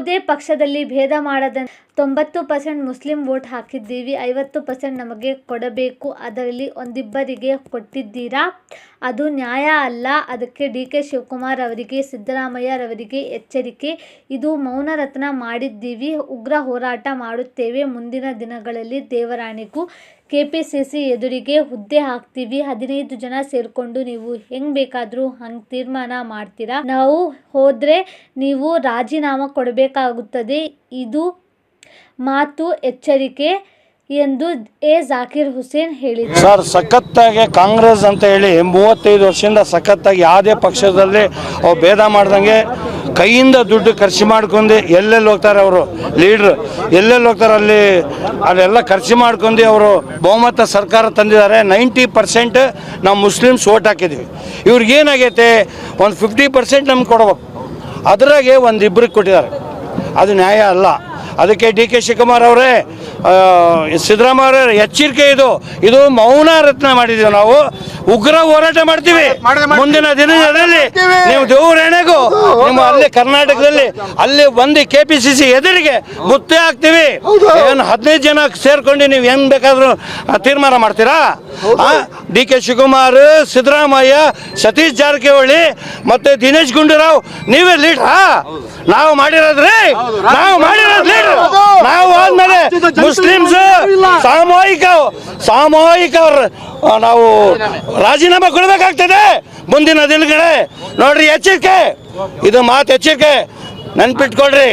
ಯಾವುದೇ ಪಕ್ಷದಲ್ಲಿ ಭೇದ ಮಾಡದ ತೊಂಬತ್ತು ಪರ್ಸೆಂಟ್ ಮುಸ್ಲಿಂ ವೋಟ್ ಹಾಕಿದ್ದೀವಿ, ಐವತ್ತು ಪರ್ಸೆಂಟ್ ನಮಗೆ ಕೊಡಬೇಕು, ಅದರಲ್ಲಿ ಒಂದಿಬ್ಬರಿಗೆ ಕೊಟ್ಟಿದ್ದೀರಾ? ಅದು ನ್ಯಾಯ ಅಲ್ಲ. ಅದಕ್ಕೆ ಡಿ ಕೆ ಶಿವಕುಮಾರ್ ಅವರಿಗೆ ಸಿದ್ದರಾಮಯ್ಯರವರಿಗೆ ಎಚ್ಚರಿಕೆ. ಇದು ಮೌನರತ್ನ ಮಾಡಿದ್ದೀವಿ, ಉಗ್ರ ಹೋರಾಟ ಮಾಡುತ್ತೇವೆ. ಮುಂದಿನ ದಿನಗಳಲ್ಲಿ ದೇವರಾಣಿಗೂ ಕೆಪಿಸಿಸಿ ಎದುರಿಗೆ ಹುದ್ದೆ ಹಾಕ್ತೀವಿ. ಹದಿನೈದು ಜನ ಸೇರಿಕೊಂಡು ನೀವು ಹೆಂಗ್ ಬೇಕಾದರೂ ಹಂಗೆ ತೀರ್ಮಾನ ಮಾಡ್ತೀರಾ? ನಾವು ಹೋದರೆ ನೀವು ರಾಜೀನಾಮೆ ಕೊಡಬೇಕಾಗುತ್ತದೆ. ಇದು ಮಾತು ಎಚ್ಚರಿಕೆ ಎಂದು ಎ ಜಾಕಿರ್ ಹುಸೇನ್ ಹೇಳಿದರು. ಸರ್, ಸಖತ್ತಾಗಿ ಕಾಂಗ್ರೆಸ್ ಅಂತ ಹೇಳಿ ಮೂವತ್ತೈದು ವರ್ಷದಿಂದ ಸಖತ್ತಾಗಿ ಯಾವುದೇ ಪಕ್ಷದಲ್ಲಿ ಅವ್ರು ಭೇದ ಮಾಡ್ದಂಗೆ ಕೈಯಿಂದ ದುಡ್ಡು ಖರ್ಚು ಮಾಡ್ಕೊಂಡು ಎಲ್ಲೆಲ್ಲಿ ಹೋಗ್ತಾರೆ ಅವರು? ಲೀಡ್ರ್, ಎಲ್ಲೆಲ್ಲಿ ಹೋಗ್ತಾರೆ ಅಲ್ಲಿ? ಅಲ್ಲೆಲ್ಲ ಖರ್ಚು ಮಾಡ್ಕೊಂಡು ಅವರು ಬಹುಮತ ಸರ್ಕಾರ ತಂದಿದ್ದಾರೆ. ನೈಂಟಿ ಪರ್ಸೆಂಟ್ ನಾವು ಮುಸ್ಲಿಮ್ಸ್ ಓಟ್ ಹಾಕಿದ್ವಿ ಇವ್ರಿಗೆ ಏನಾಗೈತೆ? ಒಂದು ಫಿಫ್ಟಿ ಪರ್ಸೆಂಟ್ ನಮ್ಗೆ ಕೊಡ್ಬೇಕು. ಅದರಾಗೆ ಒಂದು ಇಬ್ಬರಿಗೆ ಕೊಟ್ಟಿದ್ದಾರೆ. ಅದು ನ್ಯಾಯ ಅಲ್ಲ. ಅದಕ್ಕೆ ಡಿ ಕೆ ಶಿವಕುಮಾರ್ ಅವರೇ ಸಿದ್ದರಾಮಯ್ಯ ಅವರೇ ಎಚ್ಚರಿಕೆ ಇದು. ಇದು ಮೌನ ರತ್ನ ಮಾಡಿದ್ದೀವಿ ನಾವು. ಉಗ್ರ ಹೋರಾಟ ಮಾಡ್ತೀವಿ. ಮುಂದಿನ ದಿನಗಳಲ್ಲಿ ನೀವು ದೇವರೇಣೆಗೂ ನಿಮ್ಮ ಅಲ್ಲಿ ಕರ್ನಾಟಕದಲ್ಲಿ ಅಲ್ಲಿ ಬಂದು ಕೆ ಪಿ ಸಿ ಸಿ ಎದುರಿಗೆ ಮುತ್ತೆ ಹಾಕ್ತೀವಿ. ಏನು ಹದಿನೈದು ಜನ ಸೇರ್ಕೊಂಡು ನೀವು ಹೆಂಗ್ ಬೇಕಾದ್ರೂ ತೀರ್ಮಾನ ಮಾಡ್ತೀರಾ? ಡಿ ಕೆ ಶಿವಕುಮಾರ್ ಸಿದ್ದರಾಮಯ್ಯ ಸತೀಶ್ ಜಾರಕಿಹೊಳಿ ಮತ್ತೆ ದಿನೇಶ್ ಗುಂಡೂರಾವ್ ನೀವೇ ಲೀಡ್ರಾ? ನಾವು ಮಾಡಿರೋದ್ರಿ. ನಾವು ಮಾಡಿರೋದ್ರಿ ನಾವು ಆದ್ಮೇಲೆ ಮುಸ್ಲಿಮ್ಸ್ ಸಾಮೂಹಿಕ ಸಾಮೂಹಿಕ ನಾವು ರಾಜೀನಾಮೆ ಕೊಡಬೇಕಾಗ್ತದೆ ಮುಂದಿನ ದಿನಗಳೇ. ನೋಡ್ರಿ ಎಚ್ಚರಿಕೆ. ಇದು ಮಾತು ಎಚ್ಚರಿಕೆ. ನೆನ್ಪಿಟ್ಕೊಳ್ರಿ.